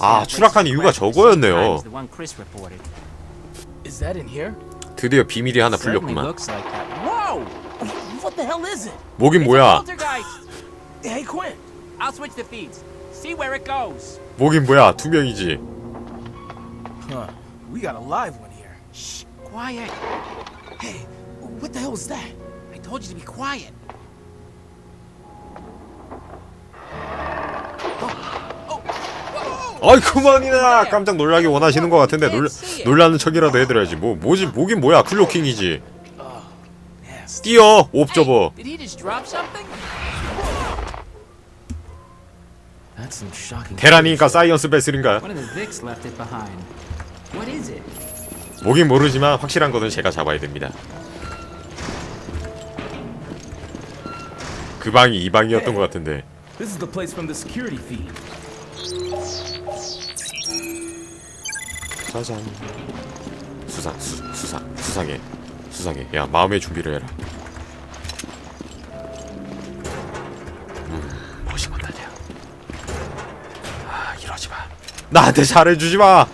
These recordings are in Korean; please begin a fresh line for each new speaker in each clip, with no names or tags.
아, 추락한 이유가 저거였네요.
Is that in here?
드디어 비밀이 하나 풀렸구만.
looks like that.
Whoa! What the hell is it?
뭐긴 뭐야?
poltergeist.
Hey, Quinn.
I'll switch the feeds. See where it goes.
뭐긴 뭐야? 두 명이지.
Huh. We got a live one here.
Shh, quiet.
Hey, what the hell is that?
I told you to be quiet.
아이 그만이나 깜짝 놀라기 원하시는 것 같은데 놀 놀라는 척이라도 해드려야지. 뭐 뭐지? 뭐긴 뭐야? 클로킹이지. 뛰어 옵저버. 테란이니까 사이언스 베슬인가? 뭐긴 모르지만 확실한 거는 제가 잡아야 됩니다. 그 방이 이 방이었던 것 같은데. 짜잔. 수상 수, 수상 수상해 수상해. 야 마음의 준비를 해라. 음 멋있건 하냐. 아 이러지 마. 나한테 잘해주지 마.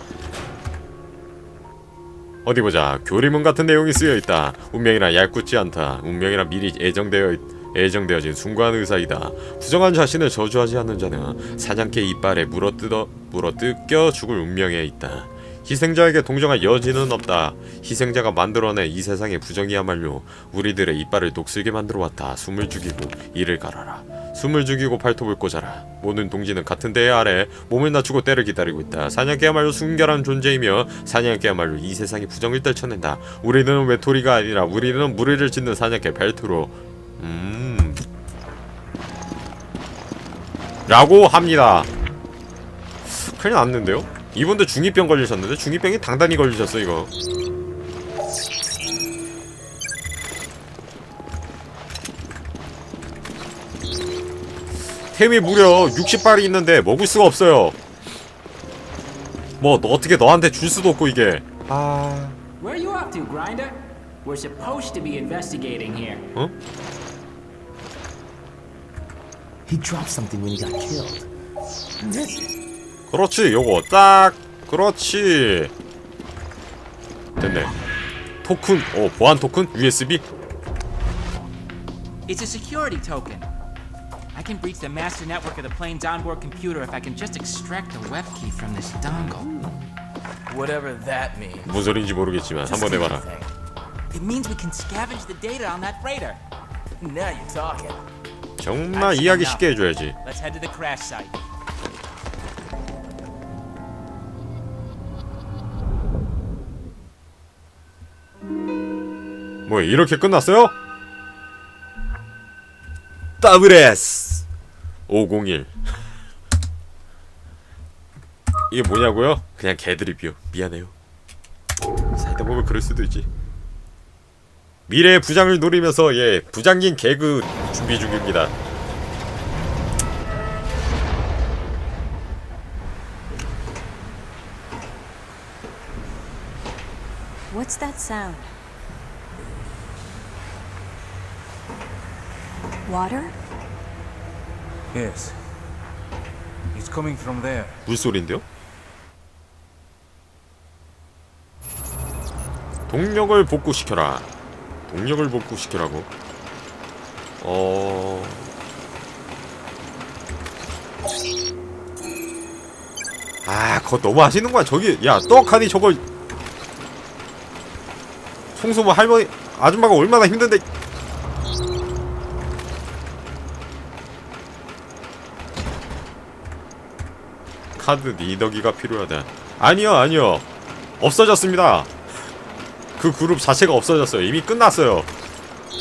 어디 보자. 교리문 같은 내용이 쓰여 있다. 운명이란 얄궂지 않다. 운명이란 미리 예정되어 있, 예정되어진 숭고한 의사이다. 부정한 자신을 저주하지 않는 자는 사냥개 이빨에 물어뜯어 물어뜯겨 죽을 운명에 있다. 희생자에게 동정할 여지는 없다. 희생자가 만들어낸 이 세상의 부정이야말로 우리들의 이빨을 녹슬게 만들어 왔다. 숨을 죽이고 이를 갈아라. 숨을 죽이고 발톱을 꽂아라. 모든 동지는 같은 대에 아래 몸을 낮추고 때를 기다리고 있다. 사냥개야말로 순결한 존재이며 사냥개야말로 이 세상의 부정을 떨쳐낸다. 우리는 외톨이가 아니라 우리는 무리를 짓는 사냥개 벨트로 음 라고 합니다. 큰일 났는데요? 이분도 중이병 걸리셨는데 중이병이 당단히 걸리셨어 이거. 템이 무려 60발이 있는데 먹을 수가 없어요. 뭐너 어떻게 너한테 줄 수도 없고 이게. 아,
Where you up to, Grinder? We're supposed to be investigating here.
어?
He dropped something when he got killed.
그렇지 요거 딱 그렇지 됐네 토큰 어 보안 토큰 USB
It's a security token. I can breach the master network of the plane's onboard computer if I can just extract the web key from this dongle.
Whatever that means.
무슨 소리인지 모르겠지만 한번 해봐라
It means we can scavenge the data on that freighter.
Now you're talking.
정말 이해하기 쉽게 해줘야지
Let's head to the crash site.
뭐 이렇게 끝났어요? 더블S 501 이게 뭐냐고요? 그냥 개드립이요 미안해요 살다 보면 그럴 수도 있지 미래의 부장을 노리면서 예 부장님 개그 준비 중입니다
What's that sound? Water?
Yes. It's coming from there.
물소리인데요? 동력을 복구시켜라. 동력을 복구시켜라고. 어. 아, 그거 너무 하시는 거야. 저기, 야, 떡하니 저걸. 청소부 할머니, 아줌마가 얼마나 힘든데. 카드 리더기가 필요하다. 아니요, 아니요. 없어졌습니다. 그 그룹 자체가 없어졌어요. 이미 끝났어요.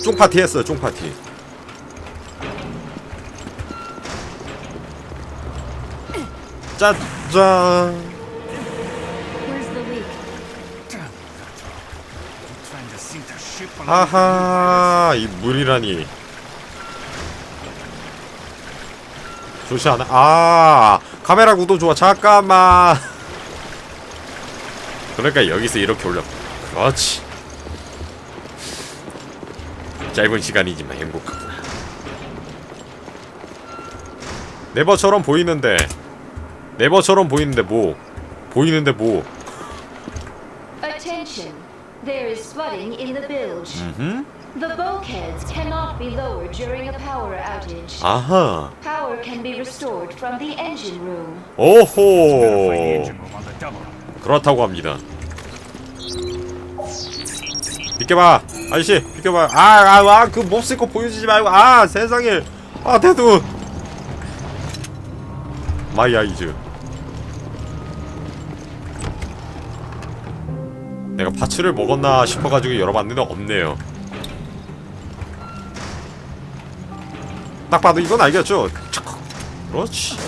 쫑파티 했어요, 쫑파티. 짜잔. 하하, 이 물이라니. 좋지 않아? 아, 카메라 구도 좋아. 잠깐만. 그러니까 여기서 이렇게 올려. 그렇지. 짧은 시간이지만 행복하구나. 네버처럼 보이는데 네버처럼 보이는데 뭐 보이는데 뭐
Attention. There is flooding in the bilge.
음흠
The bulkheads cannot be lowered during a power outage.
아하
Power can be restored from the engine room.
오호. 그렇다고 합니다 비켜봐 아저씨 비켜봐 아아그 몹쓸 거 보여주지 말고 아 세상에 아 대두 마이 아이즈 내가 파츠를 먹었나 싶어가지고 열어봤는데 없네요 딱 봐도 이건 알겠죠? 촥. 그렇지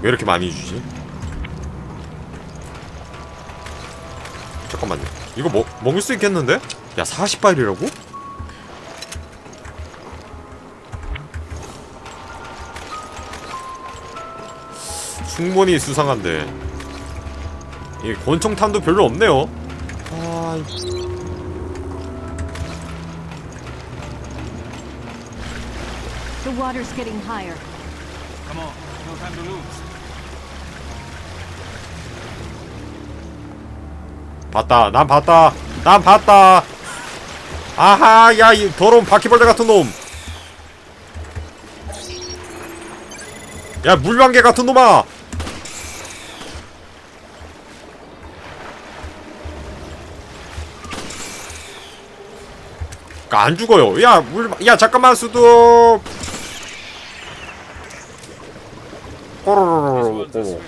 왜 이렇게 많이 주지? 잠깐만요 이거 먹, 먹을 수 있겠는데? 야 40발이라고? 충분히 수상한데 이 권총탄도 별로 없네요 아...
water's getting higher.
Come on, no time to lose.
봤다 난 봤다 난 봤다. 아하 야 이 더러운 바퀴벌레 같은 놈. 야 물방개 같은 놈아. 그러니까 안 죽어요. 야 물 야 잠깐만 수도 꼬로로로로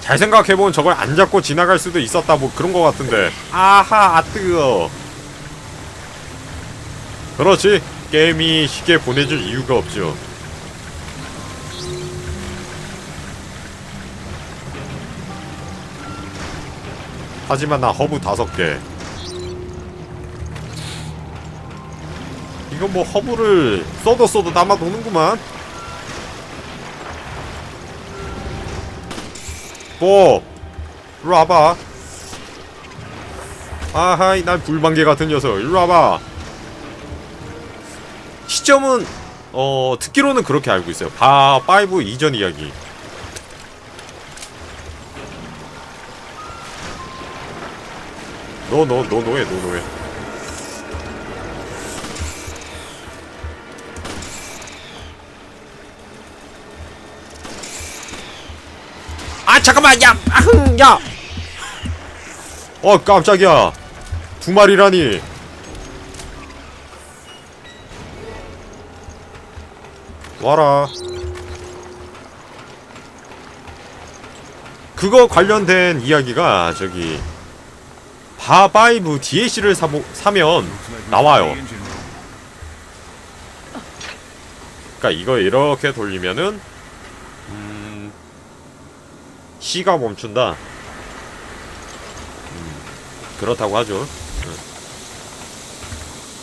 잘 생각해보면 저걸 안 잡고 지나갈 수도 있었다 뭐 그런 거 같은데. 아하 아 뜨거. 그렇지. 게임이 쉽게 보내줄 이유가 없죠. 하지만 나 허브 다섯 개 이거 뭐 허브를 써도 써도 남아 도는구만. 뭐? 일로 와봐. 아하이 난 불방개 같은 녀석. 일로 와봐. 시점은 어 듣기로는 그렇게 알고 있어요. 바5 이전 이야기. 너너너 노해 너 노해 아흥 야어 깜짝이야. 두 마리라니. 와라. 그거 관련된 이야기가 저기 바바이브 DLC를 사보, 사면 나와요. 그러니까 이거 이렇게 돌리면은 음, C가 멈춘다. 음, 그렇다고 하죠. 응.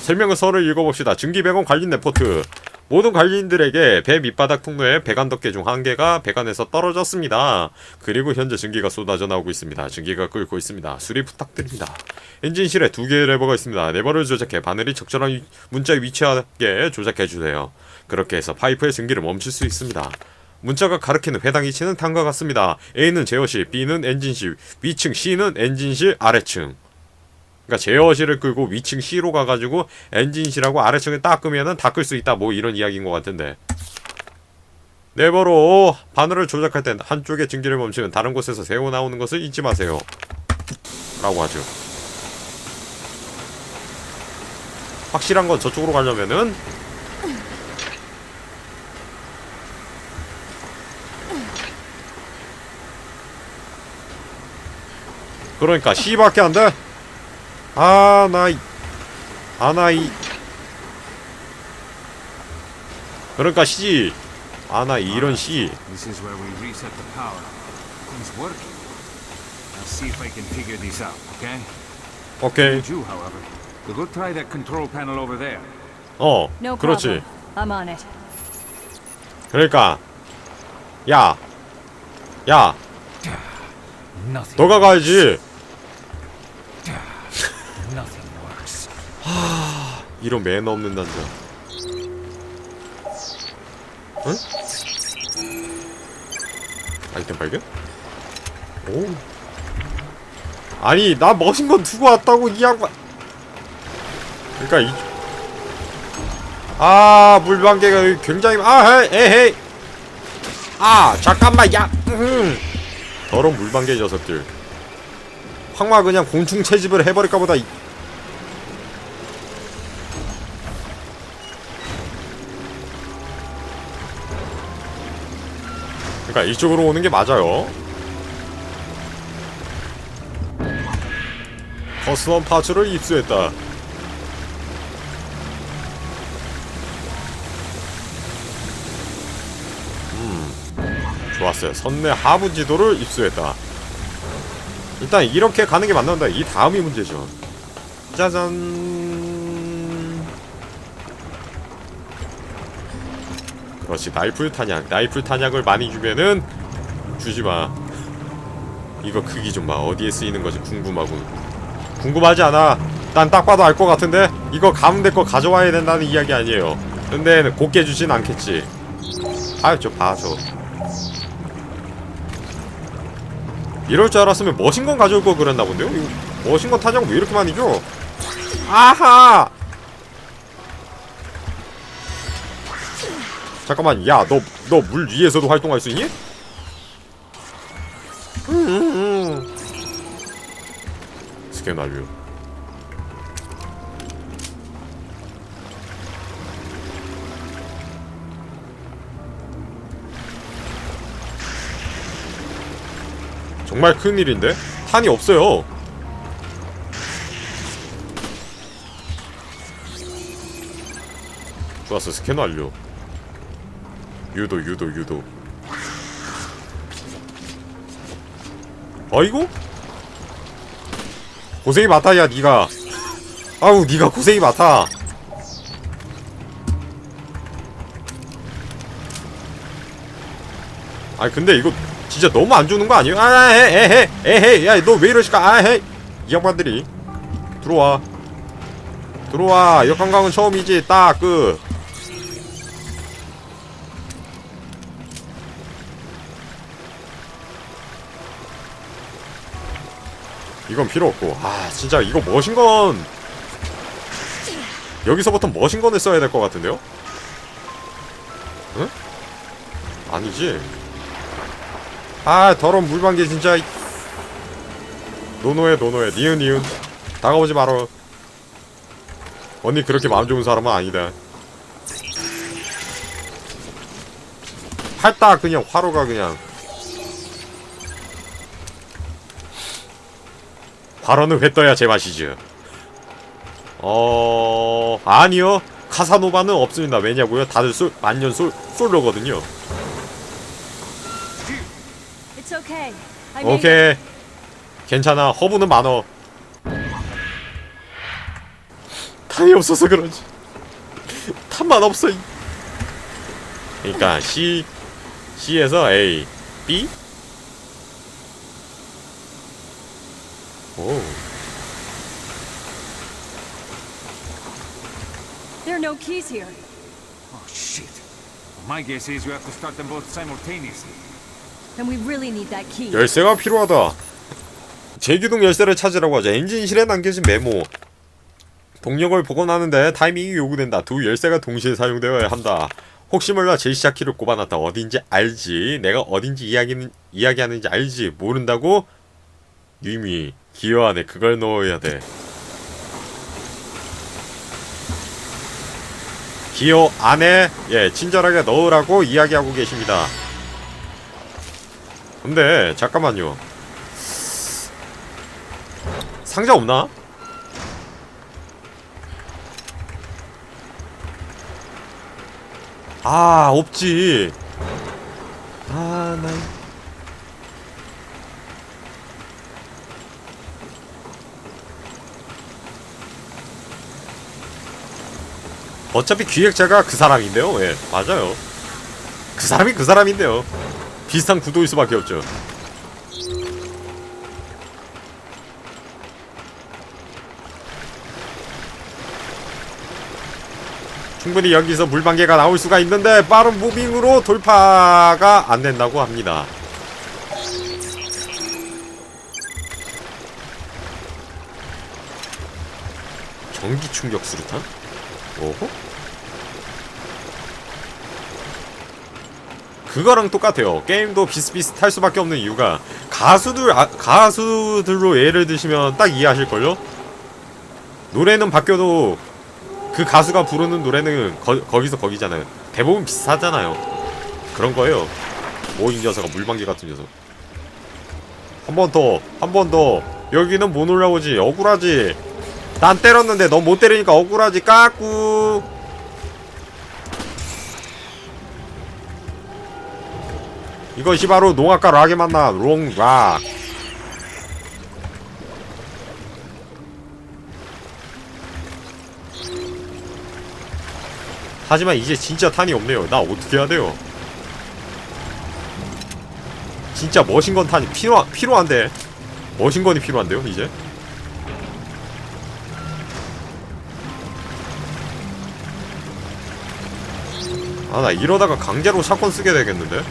설명서를 읽어봅시다. 증기배관 관련 레포트. 모든 관리인들에게 배 밑바닥 통로에 배관 덮개 중 한 개가 배관에서 떨어졌습니다. 그리고 현재 증기가 쏟아져 나오고 있습니다. 증기가 끓고 있습니다. 수리 부탁드립니다. 엔진실에 두 개의 레버가 있습니다. 레버를 조작해 바늘이 적절한 위- 문자에 위치하게 조작해 주세요. 그렇게 해서 파이프의 증기를 멈출 수 있습니다. 문자가 가리키는 해당 위치는 다음과 같습니다. A는 제어실, B는 엔진실, 위층 C는 엔진실 아래층. 그러니까 제어실을 끌고 위층 C로 가가지고 엔진실하고 아래층을 딱 끄면은 다 끌 수 있다. 뭐 이런 이야기인 것 같은데. 네버로 바늘을 조작할 땐 한쪽의 증기를 멈추면 다른 곳에서 새어 나오는 것을 잊지 마세요. 라고 하죠. 확실한 건 저쪽으로 가려면은 그러니까 C밖에 안 돼. 아, 나 이- 아, 나 이. 그러니까 C. 아, 나 이런 C.
This is where we reset the power. Things working. I'll see if I can figure this out, okay?
오케이.
Need you, however. We'll go try that control panel over there.
어,
No
그렇지.
problem. I'm on it.
그러니까 야, 야. 너가 가야지.
Nothing works.
이런 매너 없는 남자 응? 아이템 발견? 오 아니 나 머신건 두고 왔다고 이 양반 그니까 이... 아 물방개가 굉장히 아 헤이 에헤이 아 잠깐만 야 음. 더러운 물방개 녀석들. 황마 그냥 곤충 채집을 해버릴까 보다 이... 그러니까 이쪽으로 오는 게 맞아요. 커스텀 파츠를 입수했다 좋았어요. 선내 하부 지도를 입수했다. 일단 이렇게 가는 게 맞는다. 이 다음이 문제죠. 짜잔. 그렇지. 나이풀 탄약. 나이풀 탄약을 많이 주면은 주지 마. 이거 크기 좀 봐. 어디에 쓰이는 거지 궁금하군. 궁금하지 않아. 난 딱 봐도 알 것 같은데 이거 될거 가져와야 된다는 이야기 아니에요. 근데 곱게 주진 않겠지. 아유 저 봐줘. 이럴 줄 알았으면 머신건 가져올 거 그랬나 본데요? 이거 머신건 타냐고 왜 이렇게 많이 줘? 아하! 잠깐만, 야, 너, 너 물 위에서도 활동할 수 있니? 음. 스캔 완료. 정말 큰일인데? 탄이 없어요. 좋았어, 스캔 완료. 유도, 유도, 유도. 아이고? 고생이 많다, 야, 니가. 아우, 니가 고생이 많다. 아니, 근데 이거 진짜 너무 안 주는 거 아니에요? 아, 에헤, 에헤, 에헤, 야, 너 왜 이러실까? 아, 헤, 이 양반들이 들어와, 들어와. 역관광은 처음이지. 딱 그. 이건 필요 없고. 아, 진짜 이거 머신건. 여기서부터 머신건을 써야 될 것 같은데요? 응? 아니지. 아 더러운 물방개 진짜. 노노해 노노해. 니은 니은. 다가오지 마라. 언니 그렇게 마음 좋은 사람은 아니다. 팔딱 그냥 화로가 그냥. 발언은 회 떠야 제맛이죠 어... 아니요. 카사노바는 없습니다. 왜냐고요? 다들 솔, 만년 솔, 솔로거든요
okay. I made it.
오케이 괜찮아 허브는 많어 탄이 없어서 그런지 탄만 없어 이. 그러니까 C C에서 A B 오
There are no keys here.
Oh, shit. My guess is we have to start them both simultaneously.
열쇠가 필요하다. 제기동 열쇠를 찾으라고 하자. 엔진실에 남겨진 메모. 동력을 복원하는데 타이밍이 요구된다. 두 열쇠가 동시에 사용되어야 한다. 혹시 몰라 제시차 키를 꼽아놨다. 어딘지 알지? 내가 어딘지 이야기는 이야기하는지 알지? 모른다고? 유미 기어 안에 그걸 넣어야 돼. 기어 안에 예 친절하게 넣으라고 이야기하고 계십니다 근데 잠깐만요. 상자 없나? 아 없지. 아 나. 어차피 기획자가 그 사람인데요. 예, 맞아요. 그 사람이 그 사람인데요. 비슷한 구도일 수밖에 없죠. 충분히 여기서 물방개가 나올 수가 있는데 빠른 무빙으로 돌파가 안 된다고 합니다. 전기 충격 수류탄? 오호? 그거랑 똑같아요. 게임도 비슷비슷할 수밖에 없는 이유가 가수들 아, 가수들로 예를 드시면 딱 이해하실걸요? 노래는 바뀌어도 그 가수가 부르는 노래는 거, 거기서 거기잖아요. 대부분 비슷하잖아요. 그런 거예요. 뭐이 녀석아 물방개 같은 녀석. 한 번 더, 한 번 더. 여기는 못 올라오지. 억울하지. 난 때렸는데 너 못 때리니까 억울하지. 까꾸. 이것이 바로 농악과 락의 만남. 롱락. 하지만 이제 진짜 탄이 없네요. 나 어떻게 해야 돼요? 진짜 머신건 탄이 필요 필요한데 머신건이 필요한데요 이제? 아 나 이러다가 강제로 샷건 쓰게 되겠는데?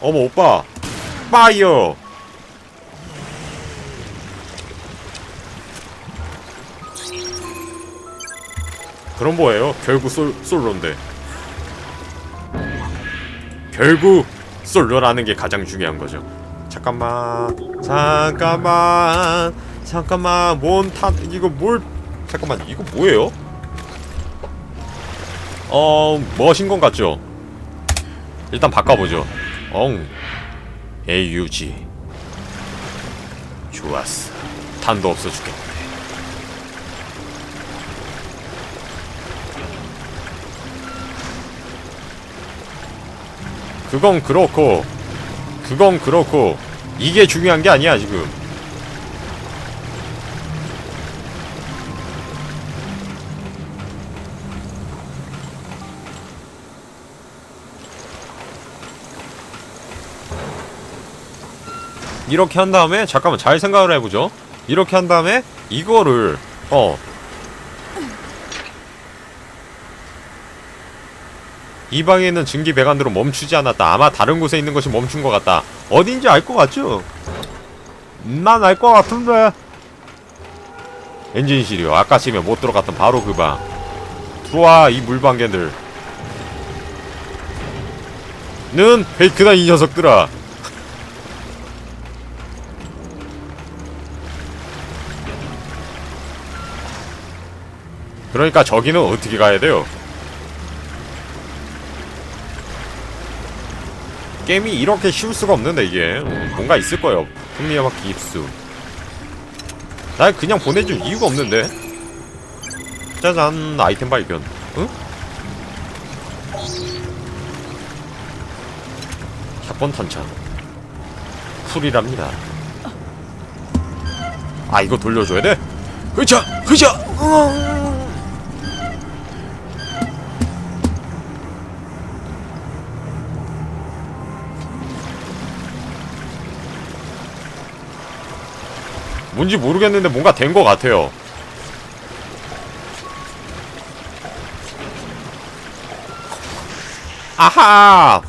어머 오빠 파이어 그럼 뭐예요? 결국 솔, 솔로인데 결국 솔로라는 게 가장 중요한 거죠 잠깐만 잠깐만 잠깐만 뭔탄 이거 뭘 잠깐만 이거 뭐예요? 어 머신건 같죠? 일단 바꿔보죠 엉. AUG 좋았어. 탄도 없어 죽겠네. 그건 그렇고 그건 그렇고 이게 중요한 게 아니야 지금 이렇게 한 다음에 잠깐만 잘 생각을 해보죠 이렇게 한 다음에 이거를 어 이 방에 있는 증기 배관들은 멈추지 않았다. 아마 다른 곳에 있는 것이 멈춘 것 같다. 어딘지 알 것 같죠? 난 알 것 같은데. 엔진실이요. 아까 치면 못 들어갔던 바로 그 방. 들어와 이 물방개들. 는 페이크다 이 녀석들아. 그러니까 저기는 어떻게 가야 돼요? 게임이 이렇게 쉬울 수가 없는데 이게. 어, 뭔가 있을 거예요. 흥미야막 입수. 날 그냥 보내줄 이유가 없는데. 짜잔 아이템 발견. 응? 샷건 탄창. 쿨이랍니다. 아 이거 돌려줘야 돼? 흐자 흐자 뭔지 모르겠는데 뭔가 된 것 같아요. 아하!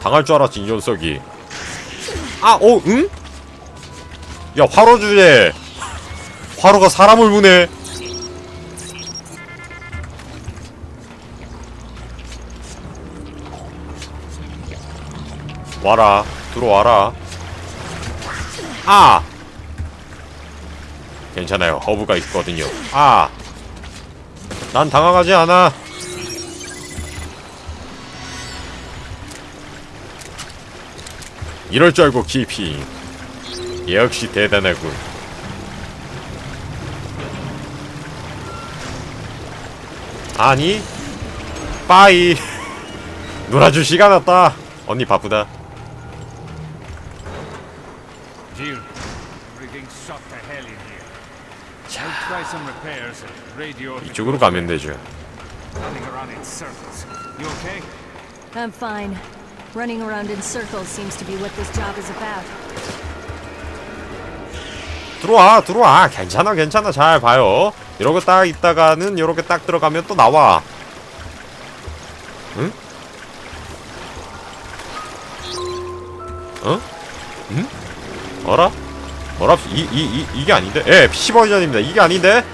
당할 줄 알았지, 이 녀석이. 아, 어, 응? 야, 화로 주제. 화로가 사람을 부네. 와라. 들어와라. 아! 괜찮아요. 허브가 있거든요. 아! 난 당황하지 않아. 이럴 줄 알고 키피. 역시 대단하군. 아니, 빠이. 놀아줄 시간 없다. 언니 바쁘다.
Jill, here. I'll try some repairs and radio
이쪽으로 가면 되죠.
I'm fine. Running around in circles seems to be what this job is about.
들어와 들어와 괜찮아 괜찮아 잘 봐요 이러고 딱 있다가는 이렇게 딱 들어가면 또 나와 응? 어? 응? 어라? 어라? 이, 이, 이, 이게 아닌데? 예, PC 버전입니다. 이게 아닌데?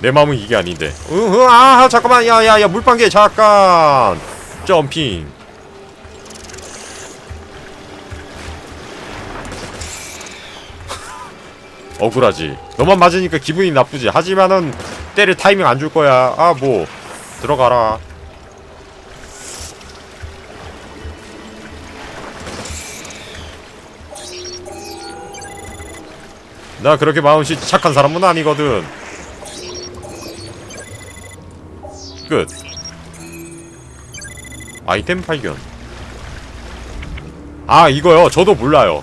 내 마음은 이게 아닌데. 으, 으, 아, 잠깐만, 야, 야, 야, 물방개, 잠깐. 점핑. 억울하지. 너만 맞으니까 기분이 나쁘지. 하지만은 때릴 타이밍 안 줄 거야. 아, 뭐 들어가라. 나 그렇게 마음씨 착한 사람은 아니거든. 끝. 아이템 발견. 아 이거요. 저도 몰라요.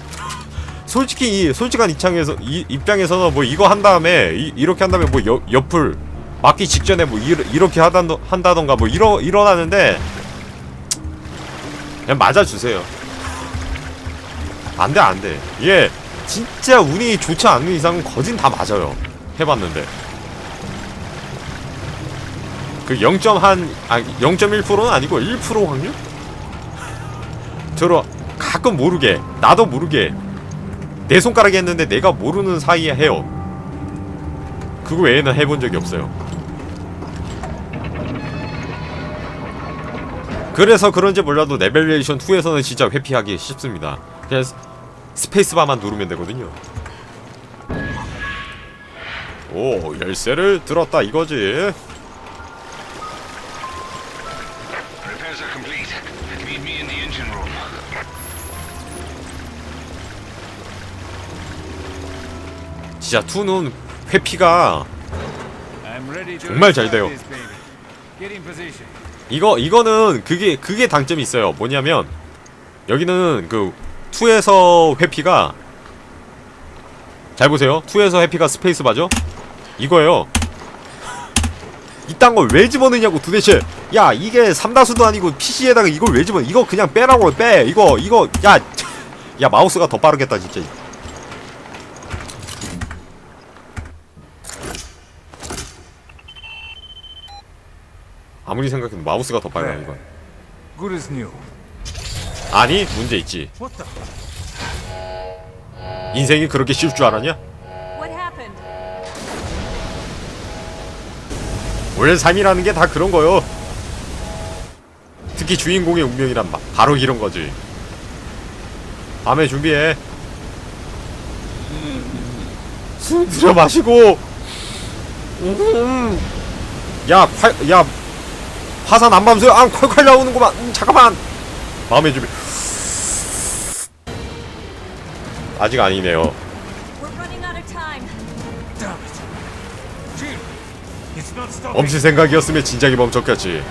솔직히 이 솔직한 입장에서 이 입장에서는 뭐 이거 한 다음에 이, 이렇게 한 다음에 뭐 옆, 옆을 맞기 직전에 뭐 이, 이렇게 하단 한다던가 뭐 이러 일어나는데 그냥 맞아 주세요. 안 돼 안돼. 이게 진짜 운이 좋지 않는 이상은 거진 다 맞아요. 해봤는데. 그 0.한 아 0.1%는 아니고 1% 확률? 저로 가끔 모르게 나도 모르게 내 손가락에 했는데 내가 모르는 사이에 해요. 그거 외에는 해본 적이 없어요. 그래서 그런지 몰라도 레벨레이션 2에서는 진짜 회피하기 쉽습니다. 그냥 스- 스페이스바만 누르면 되거든요. 오 열쇠를 들었다 이거지. 진짜 2는 회피가 정말 잘 돼요. 이거 이거는 그게 그게 장점이 있어요. 뭐냐면 여기는 그 2에서 회피가 잘 보세요. 2에서 회피가 스페이스 바죠? 이거예요. 이딴 걸 왜 집어넣냐고 도대체. 야, 이게 삼다수도 아니고 PC에다가 이걸 왜 집어? 이거 그냥 빼라고 빼. 이거 이거 야. 야, 마우스가 더 빠르겠다, 진짜. 아무리 생각해도 마우스가 더 빨라 이건.
Good as new.
아니 문제 있지? 인생이 그렇게 쉬울 줄 알았냐? 원래 삶이라는 게 다 그런 거요. 특히 주인공의 운명이란 바, 바로 이런 거지. 밤에 준비해. 숨 들여 마시고. 음. 야, 활, 야. 화산 안 밤새. 아 콸콸 나오는구만. 음, 잠깐만 마음의 준비 아직 아니네요. 엄시 생각이었으면 진작에 멈췄겠지.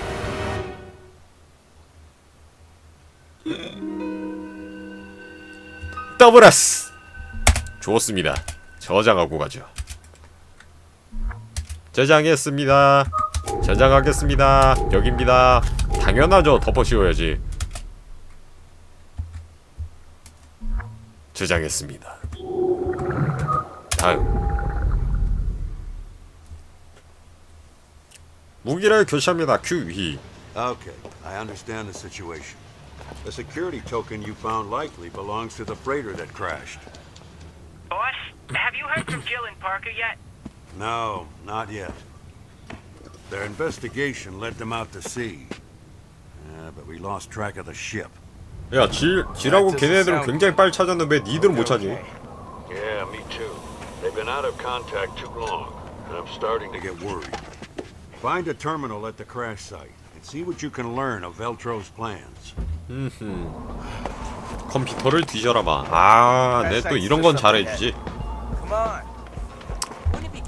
더블 S 좋습니다. 저장하고 가죠. 저장했습니다. 저장하겠습니다. 여기입니다. 당연하죠. 덮어 씌워야지. 저장했습니다. 다음. 무기를 교체합니다. QE.
Okay, I understand the situation. The security token you found likely belongs to the freighter that crashed.
Boss, have you heard from Jill and Parker yet?
No, not yet. Their investigation led them out to sea. Uh, but we lost track of the ship.
야, 질, 질하고 걔네들은 굉장히 빨리 찾았는데 왜 니들은 못 찾지?
Yeah, me too. They've been out of contact too long, and I'm starting to get worried. Find a terminal at the crash site and see what you can learn of Veltro's plans.
컴퓨터를 뒤져라봐. 아, 내 또 이런 건 잘해주지.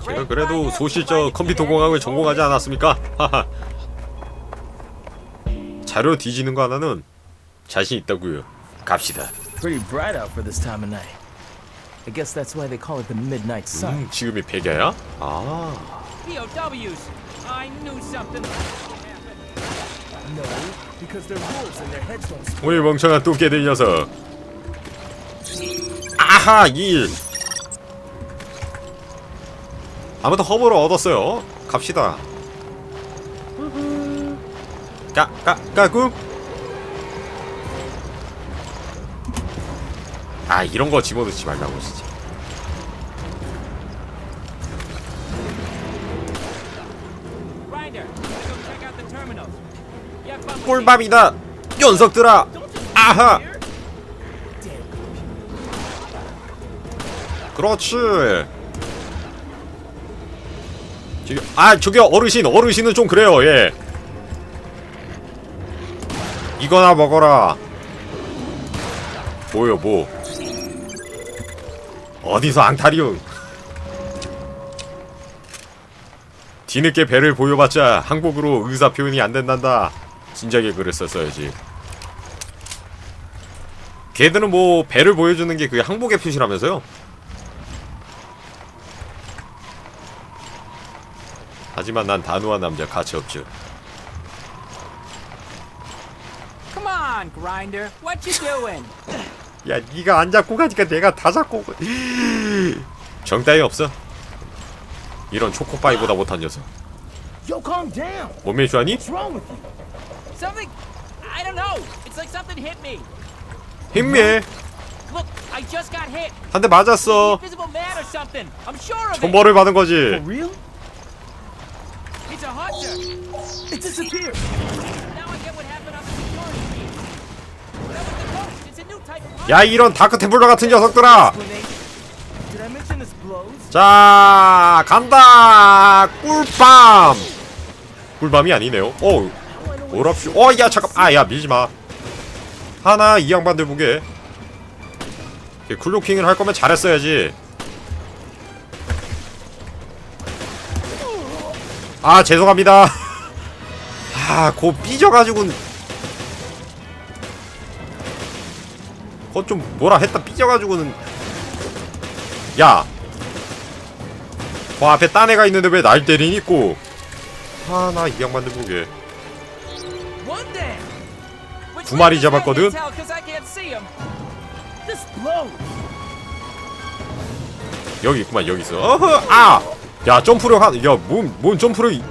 제가 그래도 소실적 컴퓨터 공학을 전공하지 않았습니까? 하하. 자료 뒤지는 거 하나는 자신 있다고요. 갑시다.
Pretty bright out for this time of night. I guess that's why they call it the Midnight Sun.
음, 지금이 백야야? 아,
POWs. I knew something.
No, because they're wolves and their heads don't split.
오이 멍청한 똥개들 녀석 아하 2일 아무튼 허브를 얻었어요 갑시다 까까 까꿍 아 이런 거 집어넣지 말라고 진짜. 꿀밤이다 녀석들아. 아하. 그렇지. 저기 아 저기 어르신 어르신은 좀 그래요 예. 이거나 먹어라. 뭐요 뭐 어디서 앙탈이요 뒤늦게 배를 보여봤자 항복으로 의사 표현이 안 된단다. 진작에 그랬었어야지. 걔들은 뭐 배를 보여주는 게 그게 항복의 표시라면서요? 하지만 난 단호한 남자 가치 없죠.
Come on, Grinder. What you doing?
야 니가 안 잡고 가니까 내가 다 잡고 가- 정 따위 없어 이런 초코파이보다 못한 녀석
Yo, calm down.
몸매 주하니?
What's wrong with you?
Something. I don't know. It's like something hit me.
힘매
Look, I just got hit.
한 대 맞았어
Invisible man or something. I'm sure of it.
천벌을 받은 거지
For real?
It's a hunter.
It disappeared.
야 이런 다크 템플러 같은 녀석들아? 자 간다. 꿀밤. 꿀밤이 아니네요. 어 오랍쇼 어야 잠깐 아야 밀지마. 하나 이 양반들 보게. 클로킹을 할 거면 잘했어야지. 아 죄송합니다. 아고 삐져가지고 그좀 뭐라 했다 삐져가지고는. 야! 그 앞에 딴 애가 있는데 왜 날 때리니 꼭 하나 이 양반들 보게. 두 마리? 잡았거든? 여기 있구만 여기 있어. 어허 아 야 점프력 한 야뭔 뭔 점프력이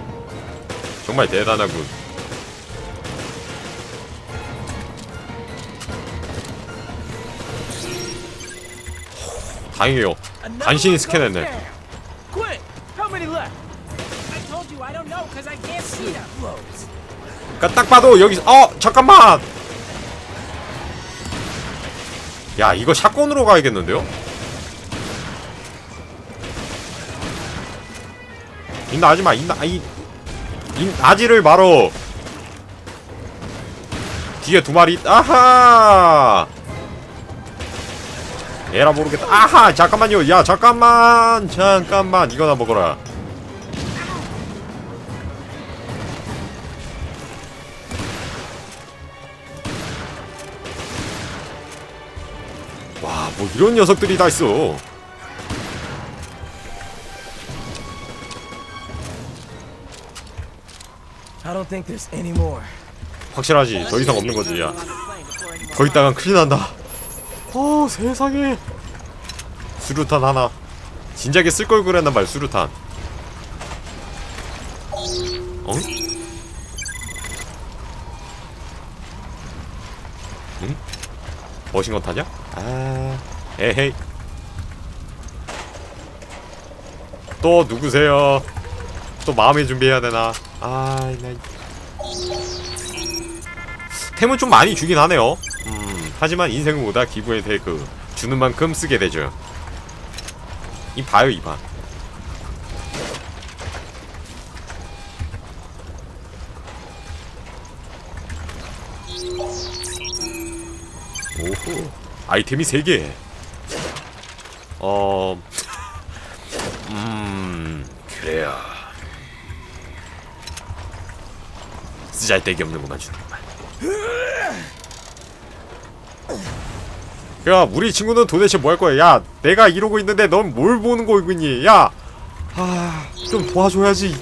정말 대단하군 다행이에요 간신히 스캔했네. 그니까 딱 봐도 여기 어 잠깐만 야 이거 샷건으로 가야겠는데요? 인나 하지마 인나 이 인아지를 말어 뒤에 두 마리 있- 아하 에라 모르겠다 아하 잠깐만요 야 잠깐만 잠깐만 이거나 먹어라 와, 뭐 이런 녀석들이 다 있어.
I don't think there's any more.
확실하지. 더 이상 없는 거지, 야. 더 있다간 큰일 난다. 어, 세상에. 수류탄 하나. 진작에 쓸 걸 그랬나 말, 수류탄. 어? 응? 머신건 타냐? 아, 에헤이. 또 누구세요? 또 마음의 준비해야 되나? 아, 나. 템은 좀 많이 주긴 하네요. 음, 하지만 인생보다 기부에 대해 그 주는 만큼 쓰게 되죠. 이 봐요, 이 봐. 오호, 아이템이 3개. 어, 음, 그래요. 쓰잘데기 없는 것만 주는구만. 야, 우리 친구는 도대체 뭐 할 거야? 야, 내가 이러고 있는데 넌 뭘 보는 거고 있니? 야, 아, 좀 도와줘야지.